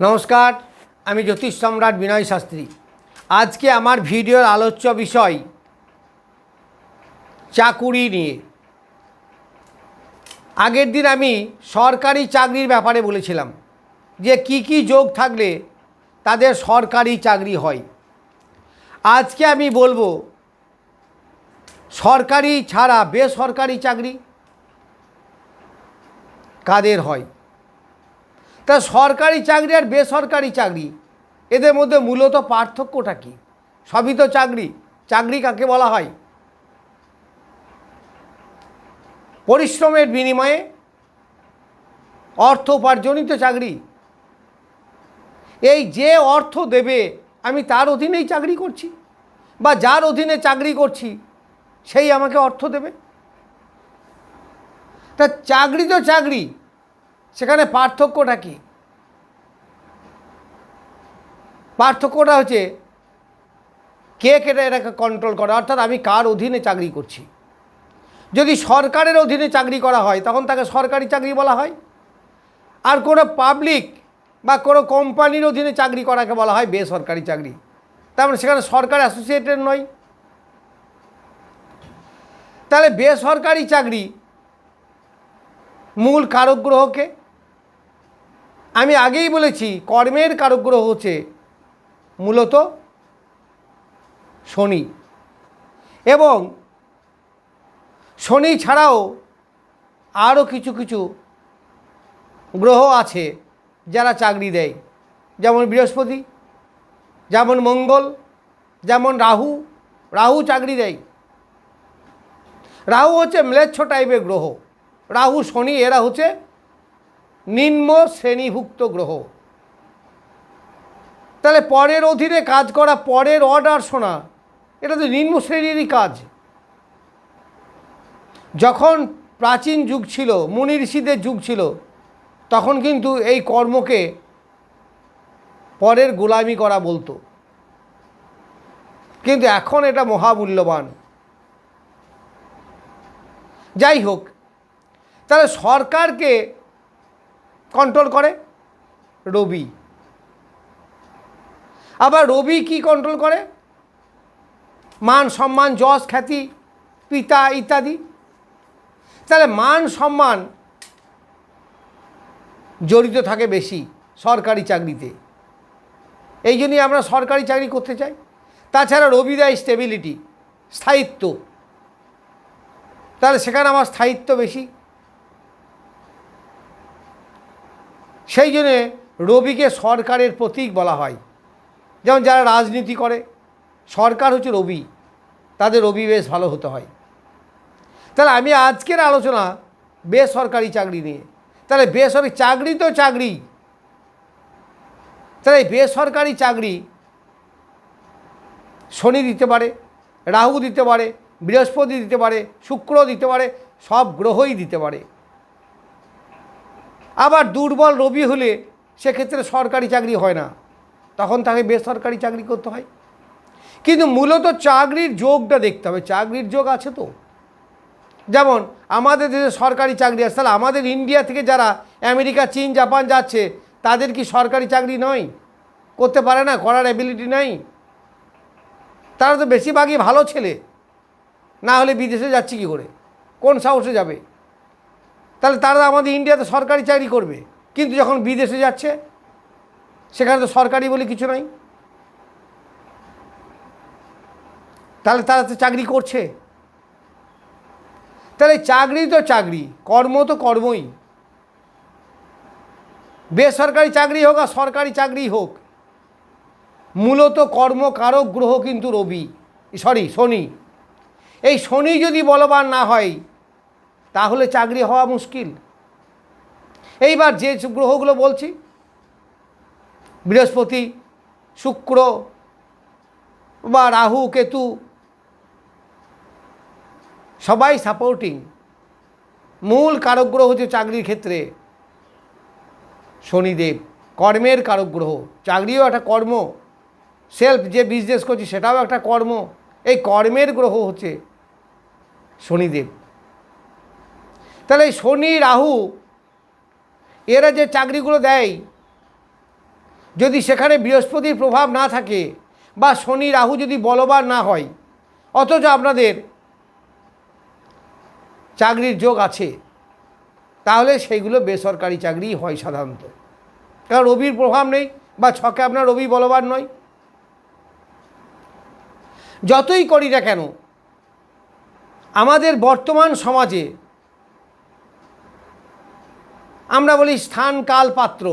নমস্কার, আমি জ্যোতিষ সম্রাট বিনয় শাস্ত্রী। আজকে আমার ভিডিওর আলোচ্য বিষয়, চাকুরি নিয়ে। আগের দিন আমি সরকারি চাকরির ব্যাপারে বলেছিলাম যে কি কি যোগ থাকলে তাদের সরকারি চাকরি হয়। আজকে আমি বলব, সরকারি ছাড়া বেসরকারি চাকরি কাদের হয়? তা সরকারি চাকরি আর বেসরকারি চাকরি, এদের মধ্যে মূলত পার্থক্যটা কি? সবই তো চাকরি চাকরি কাকে বলা হয়? পরিশ্রমের বিনিময়ে অর্থ উপার্জনিত চাকরি। এই যে অর্থ দেবে, আমি তার অধীনেই চাকরি করছি, বা যার অধীনে চাকরি করছি, সেই আমাকে অর্থ দেবে। তা চাকরি তো চাকরি সেখানে পার্থক্যটা কি? পার্থক্যটা হচ্ছে কে কেটে এটাকে কন্ট্রোল করে? অর্থাৎ আমি কার অধীনে চাকরি করছি? যদি সরকারের অধীনে চাকরি করা হয়, তখন তাকে সরকারি চাকরি বলা হয়? আর কোনো পাবলিক বা কোনো কোম্পানির অধীনে চাকরি করাকে বলা হয় বেসরকারি চাকরি। তার মানে সেখানে সরকার অ্যাসোসিয়েটেড নয়। তাহলে বেসরকারি চাকরি মূল কারক গ্রহকে আমি আগেই বলেছি, কর্মের কারক গ্রহ হচ্ছে মূলত শনি। এবং শনি ছাড়াও আরও কিছু কিছু গ্রহ আছে যারা চাকরি দেয়। যেমন বৃহস্পতি, যেমন মঙ্গল, যেমন রাহু রাহু চাকরি দেয়। রাহু হচ্ছে ম্লেচ্ছ টাইপের গ্রহ। রাহু, শনি, এরা হচ্ছে নিম্ন শ্রেণীভুক্ত গ্রহ। তাহলে পরের অধীনে কাজ করা, পরের অর্ডার শোনা, এটা তো নিম্ন শ্রেণীরই কাজ। যখন প্রাচীন যুগ ছিল, মুনি ঋষিদের যুগ ছিল, তখন কিন্তু এই কর্মকে পরের গোলামি করা বলতো। কিন্তু এখন এটা মহামূল্যবান। যাই হোক, তাহলে সরকারকে কন্ট্রোল করে? রবি। আবার রবি কি কন্ট্রোল করে? মান, সম্মান, যশ, খ্যাতি, পিতা ইত্যাদি। তাহলে মান, সম্মান জড়িত থাকে বেশি সরকারি চাকরিতে। এই জন্যই আমরা সরকারি চাকরি করতে চাই। তাছাড়া রবি দেয় স্টেবিলিটি স্থায়িত্ব। তাহলে সেখানে আমার স্থায়িত্ব বেশি। সেই জন্যে রবিকে সরকারের প্রতীক বলা হয়। যেমন যারা রাজনীতি করে, সরকার হচ্ছে রবি, তাদের রবি বেশ ভালো হতে হয়। তাহলে আমি আজকের আলোচনা বেসরকারি চাকরি নিয়ে। তাহলে বেসরকারি চাকরি তো চাকরি। তাহলে বেসরকারি চাকরি শনি দিতে পারে, রাহু দিতে পারে, বৃহস্পতি দিতে পারে, শুক্র দিতে পারে, সব গ্রহই দিতে পারে। আবার দুর্বল রবি হলে সেক্ষেত্রে সরকারি চাকরি হয় না। তখন তাকে বেসরকারি চাকরি করতে হয়। কিন্তু মূলত চাকরির যোগটা দেখতে হবে। চাকরির যোগ আছে তো। যেমন আমাদের দেশে সরকারি চাকরি আছে, তাহলে আমাদের ইন্ডিয়া থেকে যারা আমেরিকা, চীন, জাপান যাচ্ছে, তাদের কি সরকারি চাকরি নয়? করতে পারে না, করার অ্যাবিলিটি নাই। তারা তো বেশিরভাগই ভালো ছেলে। না হলে বিদেশে যাচ্ছে কি করে? কোন সাহসে যাবে? তাহলে তারা আমাদের ইন্ডিয়াতে সরকারি চাকরি করবে। কিন্তু যখন বিদেশে যাচ্ছে, সেখানে তো সরকারি বলে কিছু নাই। তাহলে তারা তো চাকরি করছে। তাহলে চাকরি তো চাকরি, কর্ম তো কর্মই। বেসরকারি চাকরি হোক আর সরকারি চাকরি হোক, মূলত কর্মকারক গ্রহ কিন্তু রবি, সরি শনি। এই শনি যদি বলবান না হয় তাহলে চাকরি হওয়া মুশকিল। এইবার যে গ্রহগুলো বলছি, বৃহস্পতি, শুক্র বা রাহু, কেতু, সবাই সাপোর্টিং মূল কারক গ্রহ হচ্ছে চাকরির ক্ষেত্রে শনিদেব। কর্মের কারক গ্রহ চাকরিও একটা কর্ম। সেলফ যে বিজনেস করছি সেটাও একটা কর্ম। এই কর্মের গ্রহ হচ্ছে শনিদেব। তাহলে এই শনি, রাহু, এরা যে চাকরিগুলো দেয়, যদি সেখানে বৃহস্পতির প্রভাব না থাকে বা শনি, রাহু যদি বলবান না হয়, অথচ আপনাদের চাকরির যোগ আছে, তাহলে সেইগুলো বেসরকারি চাকরিই হয় সাধারণত। কারণ রবির প্রভাব নেই বা ছকে আপনার রবি বলবান নয়। যতই করি না কেন, আমাদের বর্তমান সমাজে আমরা বলি স্থান কাল পাত্র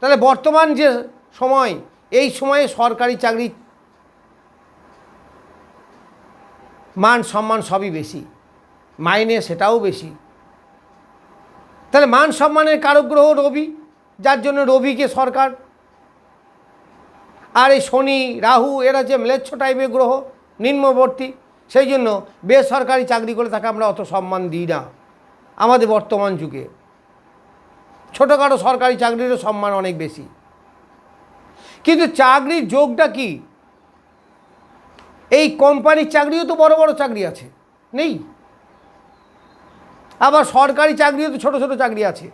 তাহলে বর্তমান যে সময়, এই সময়ে সরকারি চাকরি মান সম্মান সবই বেশি, মাইনে সেটাও বেশি। তাহলে মান সম্মানের কারগ্রহ রবি, যার জন্য রবিকে সরকার। আর এই শনি, রাহু, এরা যে ম্লেচ্ছ টাইপের গ্রহ, নিম্নবর্তী, সেই জন্য বেসরকারি চাকরি করে তাকে আমরা অত সম্মান দিই না। আমাদের বর্তমান যুগে। ছোটোখাটো সরকারি চাকরিরও সম্মান অনেক বেশি। কিন্তু চাকরির যোগটা কি? এই কোম্পানির চাকরিও তো বড় বড় চাকরি আছে, নেই? আবার সরকারি চাকরিও তো ছোট ছোট চাকরি আছে।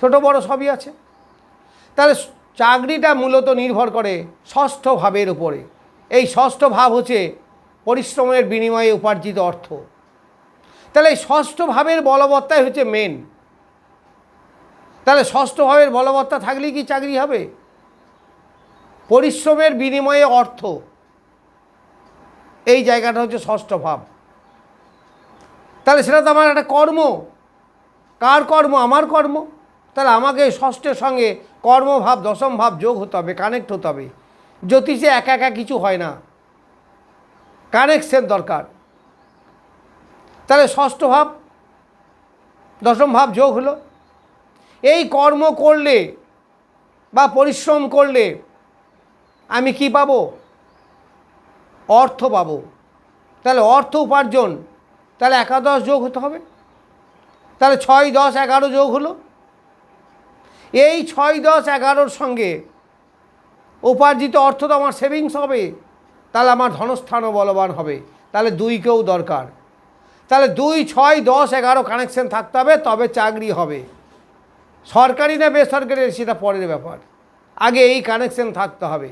ছোট বড় সবই আছে। তাহলে চাকরিটা মূলত নির্ভর করে ষষ্ঠ ভাবের উপরে। এই ষষ্ঠ ভাব হচ্ছে পরিশ্রমের বিনিময়ে উপার্জিত অর্থ। তাহলে এই ষষ্ঠ ভাবের বলবত্তাই হচ্ছে মেন তাহলে ষষ্ঠ ভাবের বলবত্তা থাকলেই কি চাকরি হবে? পরিশ্রমের বিনিময়ে অর্থ। এই জায়গাটা হচ্ছে ষষ্ঠ ভাব। তাহলে সেটা তো আমার একটা কর্ম। কার কর্ম? আমার কর্ম। তাহলে আমাকে ষষ্ঠের সঙ্গে কর্মভাব দশম ভাব যোগ হতে হবে কানেক্ট হতে হবে। জ্যোতিষে একা একা কিছু হয় না। কানেকশন দরকার। তাহলে ষষ্ঠ ভাব দশম ভাব যোগ হলো। এই কর্ম করলে বা পরিশ্রম করলে আমি কি পাব? অর্থ পাবো। তাহলে অর্থ উপার্জন, তাহলে একাদশ যোগ হতে হবে। তাহলে ছয় দশ এগারো যোগ হলো। এই ছয় দশ এগারোর সঙ্গে উপার্জিত অর্থ তো আমার সেভিংস হবে, তাহলে আমার ধনস্থানও বলবান হবে। তাহলে দুইকেও দরকার। তাহলে দুই, ছয়, দশ, এগারো কানেকশন থাকতে হবে, তবে চাকরি হবে। সরকারি না বেসরকারি, সেটা পরের ব্যাপার। আগে এই কানেকশন থাকতে হবে।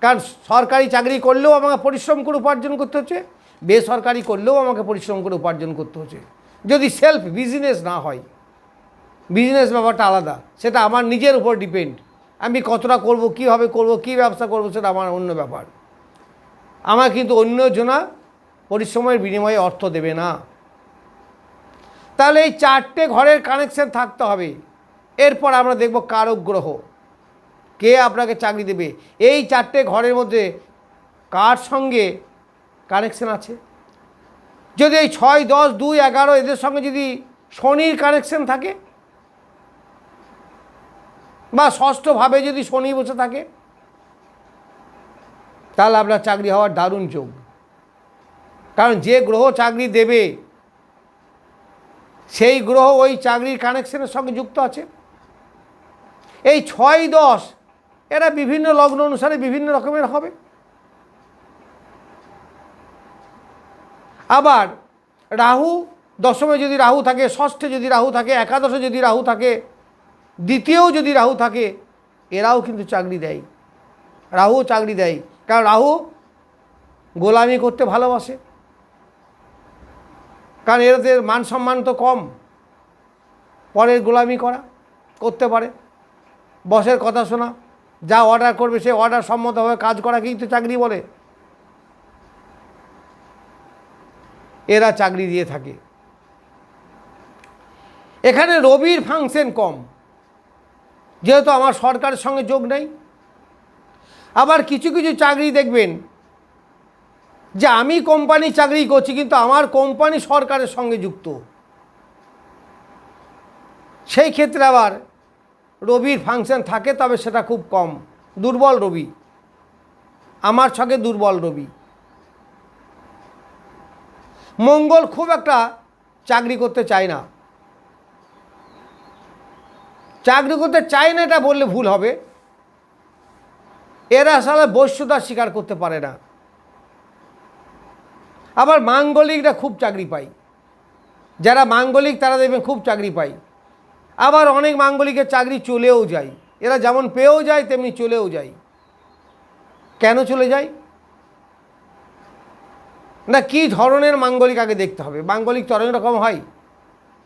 কারণ সরকারি চাকরি করলেও আমাকে পরিশ্রম করে উপার্জন করতে হচ্ছে, বেসরকারি করলেও আমাকে পরিশ্রম করে উপার্জন করতে হচ্ছে। যদি সেলফ বিজনেস না হয় বিজনেস ব্যাপারটা আলাদা, সেটা আমার নিজের উপর ডিপেন্ড আমি কতটা করব, কীভাবে করব, কী ব্যবসা করব, সেটা আমার অন্য ব্যাপার। আমার কিন্তু অন্য জনা পরিশ্রমের বিনিময়ে অর্থ দেবে না। তাহলে এই চারটে ঘরের কানেকশন থাকতে হবে। এরপর আমরা দেখব কারক গ্রহ কে আপনাকে চাকরি দেবে? এই চারটে ঘরের মধ্যে কার সঙ্গে কানেকশন আছে? যদি এই ছয়, দশ, দুই, এগারো এদের সঙ্গে যদি শনির কানেকশন থাকে, বা ষষ্ঠভাবে যদি শনি বসে থাকে, তাহলে আপনার চাকরি হওয়ার দারুণ যোগ। কারণ যে গ্রহ চাকরি দেবে, সেই গ্রহ ওই চাকরির কানেকশনের সঙ্গে যুক্ত আছে। এই ছয় দশ, এরা বিভিন্ন লগ্ন অনুসারে বিভিন্ন রকমের হবে। আবার রাহু দশমে যদি রাহু থাকে, ষষ্ঠে যদি রাহু থাকে, একাদশে যদি রাহু থাকে, দ্বিতীয়ও যদি রাহু থাকে, এরাও কিন্তু চাকরি দেয়। রাহু চাকরি দেয়। কারণ রাহু গোলামি করতে ভালোবাসে। কারণ এদের মান সম্মান তো কম। পরের গোলামি করা, করতে পারে। বসের কথা শোনা। যা অর্ডার করবে, সে অর্ডার সম্মতভাবে কাজ করাকেই তো চাকরি বলে। এরা চাকরি দিয়ে থাকে। এখানে রবির ফাংশন কম। যেহেতু আমার সরকারের সঙ্গে যোগ নেই। আবার কিছু কিছু চাকরি দেখবেন, যে আমি কোম্পানি চাকরি করছি, কিন্তু আমার কোম্পানি সরকারের সঙ্গে যুক্ত। সেই ক্ষেত্রে আবার রবির ফাংশন থাকে, তবে সেটা খুব কম। দুর্বল রবি। আমার ছকে দুর্বল রবি। মঙ্গল খুব একটা চাকরি করতে চায় না। চাকরি করতে চায় না, এটা বললে ভুল হবে। এরা আসলে বৈশ্যতা স্বীকার করতে পারে না। আবার মাঙ্গলিকরা খুব চাকরি পায়। যারা মাঙ্গলিক, তারা দেখবেন খুব চাকরি পায়। আবার অনেক মাঙ্গলিকের চাকরি চলেও যায়। এরা যেমন পেয়েও যায়, তেমনি চলেও যায়। কেন চলে যায়? না, কি ধরনের মাঙ্গলিক আগে দেখতে হবে? মাঙ্গলিক তো অনেক রকম হয়।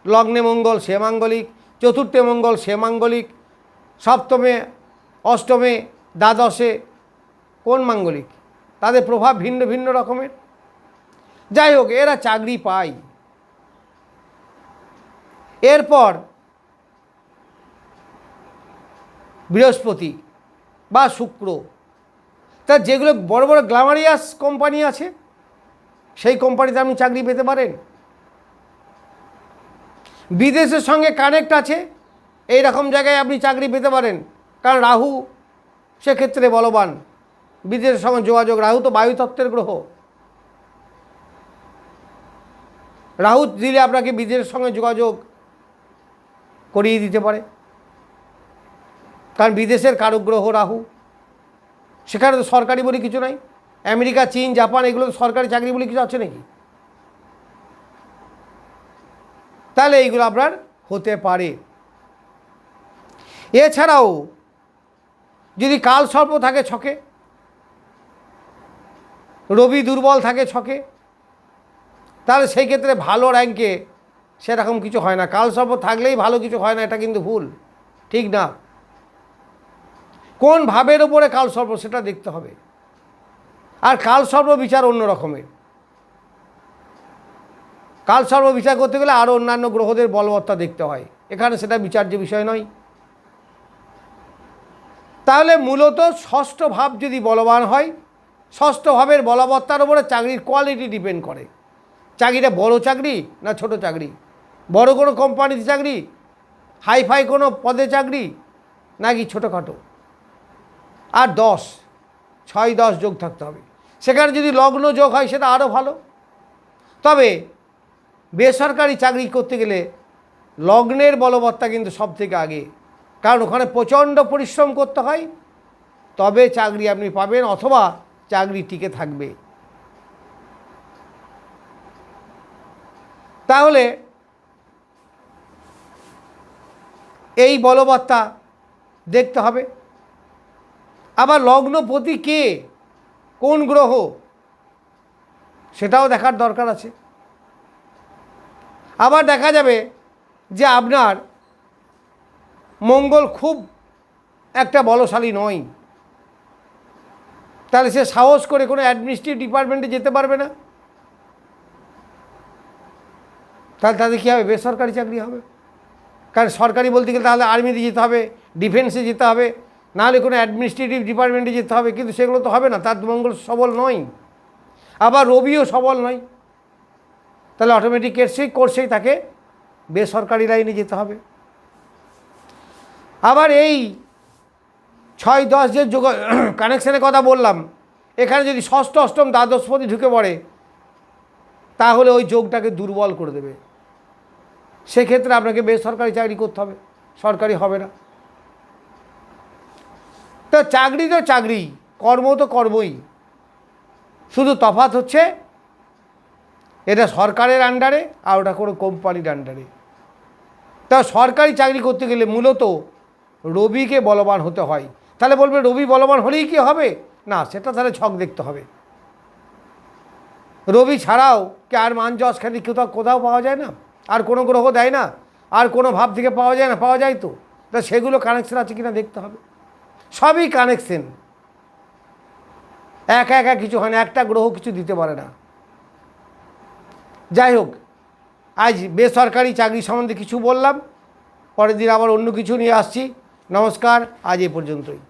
লগ্নে মঙ্গল, সে মাঙ্গলিক। চতুর্থে মঙ্গল, সে মাঙ্গলিক। সপ্তমে, অষ্টমে, দ্বাদশে, কোন মাঙ্গলিক? তাদের প্রভাব ভিন্ন ভিন্ন রকমের। যাই হোক, এরা চাকরি পায়। এরপর বৃহস্পতি বা শুক্র। তা যেগুলো বড় বড় গ্ল্যামারিয়াস কোম্পানি আছে, সেই কোম্পানিতে আপনি চাকরি পেতে পারেন। বিদেশের সঙ্গে কানেক্ট আছে এই রকম জায়গায় আপনি চাকরি পেতে পারেন। কারণ রাহু সেক্ষেত্রে বলবান। বিদেশের সঙ্গে যোগাযোগ, রাহু তো বায়ুতত্ত্বের গ্রহ। রাহু দিলে আপনাকে বিদেশের সঙ্গে যোগাযোগ করিয়ে দিতে পারে। কারণ বিদেশের কারুগ্রহ রাহু। সেখানে তো সরকারি বলে কিছু নাই। আমেরিকা, চীন, জাপান, এগুলো তো সরকারি চাকরি বলে কিছু আছে নাকি? তাহলে এইগুলো আপনার হতে পারে। এছাড়াও যদি কাল সর্প থাকে ছকে, রবি দুর্বল থাকে ছকে, তাহলে সেই ক্ষেত্রে ভালো র্যাঙ্কে সেরকম কিছু হয় না। কাল সর্প থাকলেই ভালো কিছু হয় না, এটা কিন্তু ভুল। ঠিক না? কোন ভাবের ওপরে কাল সর্প সেটা দেখতে হবে। আর কাল সর্প বিচার অন্য রকমের। কাল সর্ব বিচার করতে গেলে আরও অন্যান্য গ্রহদের বলবত্তা দেখতে হয়। এখানে সেটা বিচার্য বিষয় নয়। তাহলে মূলত ষষ্ঠ ভাব যদি বলবান হয়, ষষ্ঠ ভাবের বলবত্তার উপরে চাকরির কোয়ালিটি ডিপেন্ড করে। চাকরিটা বড় চাকরি না ছোট চাকরি? বড় কোনো কোম্পানিতে চাকরি? হাইফাই কোনো পদে চাকরি? নাকি ছোটোখাটো? আর দশ, ছয়, দশ যোগ থাকতে হবে। সেখানে যদি লগ্ন যোগ হয়, সেটা আরও ভালো। তবে বেসরকারি চাকরি করতে গেলে লগ্নের বলবত্তা কিন্তু সব থেকে আগে। কারণ ওখানে প্রচণ্ড পরিশ্রম করতে হয়, তবে চাকরি আপনি পাবেন অথবা চাকরি টিকে থাকবে। তাহলে এই বলবত্তা দেখতে হবে। আবার লগ্নপতি কে? কোন গ্রহ? সেটাও দেখার দরকার আছে। আবার দেখা যাবে যে আপনার মঙ্গল খুব একটা বলশালী নয়। তাহলে সে সাহস করে কোনো অ্যাডমিনিস্ট্রেটিভ ডিপার্টমেন্টে যেতে পারবে না। তাহলে তাদের কী হবে? বেসরকারি চাকরি হবে। কারণ সরকারি বলতে গেলে তাহলে আর্মিতে যেতে হবে ডিফেন্সে যেতে হবে। নাহলে কোনো অ্যাডমিনিস্ট্রেটিভ ডিপার্টমেন্টে যেতে হবে, কিন্তু সেগুলো তো হবে না, তার মঙ্গল সবল নয়। আবার রবিও সবল নয়। তাহলে অটোমেটিক সেই কোর্সেই তাকে বেসরকারি লাইনে যেতে হবে। আবার এই ছয় দশ যে যোগ কানেকশানের কথা বললাম, এখানে যদি ষষ্ঠ, অষ্টম দ্বাদশপতি ঢুকে পড়ে, তাহলে ওই যোগটাকে দুর্বল করে দেবে। সেক্ষেত্রে আপনাকে বেসরকারি চাকরি করতে হবে, সরকারি হবে না। তো চাকরি তো চাকরি, কর্ম তো কর্মই। শুধু তফাৎ হচ্ছে, এটা সরকারের আন্ডারে আর ওটা কোনো কোম্পানির আন্ডারে তা সরকারি চাকরি করতে গেলে মূলত রবিকে বলবান হতে হয়। তাহলে বলবে, রবি বলবান হলেই কি হবে? না, সেটা তাহলে ছক দেখতে হবে। রবি ছাড়াও কি আর মান যশ খ্যাতি কোথাও কোথাও পাওয়া যায় না? আর কোনো গ্রহ দেয় না? আর কোনো ভাব থেকে পাওয়া যায় না? পাওয়া যায় তো? তা সেগুলো কানেকশন আছে কিনা দেখতে হবে। সবই কানেকশন একা একা কিছু হয় না, একটা গ্রহ কিছু দিতে পারে না। যাই হোক, আজ বেসরকারি চাকরি সম্বন্ধে কিছু বললাম, পরের দিন আবার অন্য কিছু নিয়ে আসছি। নমস্কার, আজ এ পর্যন্তই।